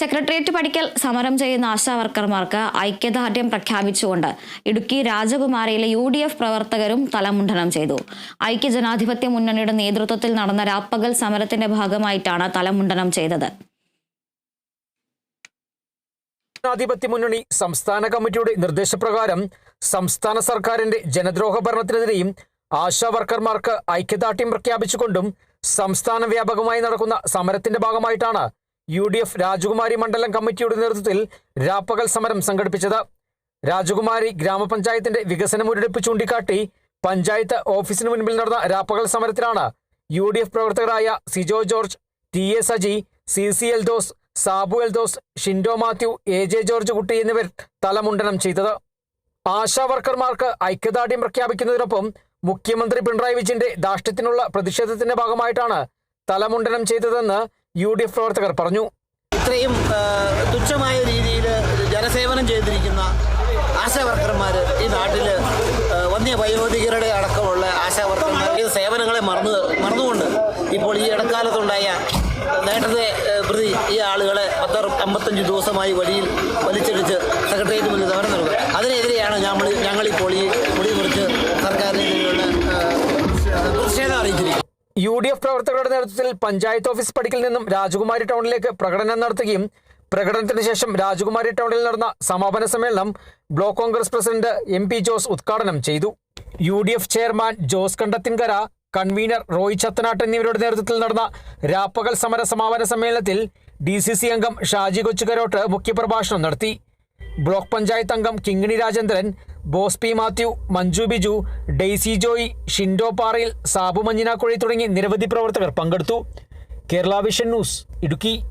Secretariat പഠിക്കൽ സമരം ചെയ്യുന്ന ആശാ വർക്കർമാർക്ക് ഐക്യദാർഢ്യം പ്രഖ്യാപിച്ചുകൊണ്ട് ഇടുക്കി രാജകുമാരിയിലെ യു ഡി എഫ് പ്രവർത്തകരും തലമുണ്ഡനം ചെയ്തു. ഐക്യജനാധിപത്യ മുന്നണിയുടെ നേതൃത്വത്തിൽ നടന്ന രാപ്പകൽ സമരത്തിന്റെ ഭാഗമായിട്ടാണ് തലമുണ്ടനം ചെയ്തത്. ജനാധിപത്യ മുന്നണി സംസ്ഥാന കമ്മിറ്റിയുടെ നിർദ്ദേശപ്രകാരം സംസ്ഥാന സർക്കാരിന്റെ ജനദ്രോഹ ഭരണത്തിനെതിരെയും ആശാ വർക്കർമാർക്ക് ഐക്യദാർഢ്യം പ്രഖ്യാപിച്ചുകൊണ്ടും സംസ്ഥാന വ്യാപകമായി നടക്കുന്ന സമരത്തിന്റെ ഭാഗമായിട്ടാണ് യു ഡി എഫ് രാജകുമാരി മണ്ഡലം കമ്മിറ്റിയുടെ നേതൃത്വത്തിൽ രാപ്പകൽ സമരം സംഘടിപ്പിച്ചത്. രാജകുമാരി ഗ്രാമപഞ്ചായത്തിന്റെ വികസന മുരടിപ്പ് ചൂണ്ടിക്കാട്ടി പഞ്ചായത്ത് ഓഫീസിന് മുൻപിൽ നടന്ന രാപ്പകൽ സമരത്തിലാണ് യു ഡി എഫ് പ്രവർത്തകരായ Sijo George T A Saji C C L Doss Sabu L Doss Shindo Mathew A J George Kutty എന്നിവർ തലമുണ്ടനം ചെയ്തത്. ആശാ വർക്കർമാർക്ക് ഐക്യദാർഢ്യം പ്രഖ്യാപിക്കുന്നതിനൊപ്പം മുഖ്യമന്ത്രി പിണറായി വിജയന്റെ ദാഷ്ട്യത്തിനുള്ള പ്രതിഷേധത്തിന്റെ ഭാഗമായിട്ടാണ് തലമുണ്ടനം ചെയ്തതെന്ന് യു ഡി എഫ് പ്രവർത്തകർ പറഞ്ഞു. ഇത്രയും തുച്ഛമായ രീതിയിൽ ജനസേവനം ചെയ്തിരിക്കുന്ന ആശാവർക്കർമാർ ഈ നാട്ടിൽ വന്യ വയോധികരുടെ അടക്കമുള്ള ആശാവർക്കർമാർ സേവനങ്ങളെ മറന്നു മറന്നുകൊണ്ട് ഇപ്പോൾ ഈ ഇടക്കാലത്തുണ്ടായ നേട്ടത്തെ പ്രതി ഈ ആളുകളെ പത്തർ അമ്പത്തഞ്ച് ദിവസമായി വഴിയിൽ വലിച്ചെടുത്ത് സെക്രട്ടേറിയറ്റ് യു ഡി എഫ് പ്രവർത്തകരുടെ നേതൃത്വത്തിൽ പഞ്ചായത്ത് ഓഫീസ് പടിക്കൽ നിന്നും രാജകുമാരി ടൗണിലേക്ക് പ്രകടനം നടത്തുകയും പ്രകടനത്തിന് ശേഷം രാജകുമാരി ടൗണിൽ നടന്ന സമാപന സമ്മേളനം block Congress president M P Jose ഉദ്ഘാടനം ചെയ്തു. U D F chairman Jose Kandathinkara convener Roy Chathanattu എന്നിവരുടെ നേതൃത്വത്തിൽ നടന്ന രാപ്പകൽ സമര സമാപന സമ്മേളനത്തിൽ ഡി സി സി അംഗം ഷാജി കൊച്ചുകരോട്ട് മുഖ്യപ്രഭാഷണം നടത്തി. ബ്ലോക്ക് പഞ്ചായത്ത് അംഗം Kingini Rajendran Bose P Mathew Manju Biju Daisy Joy Shindo Parayil Sabu മഞ്ഞിനാക്കുഴി തുടങ്ങി നിരവധി പ്രവർത്തകർ പങ്കെടുത്തു. Kerala vision news Idukki.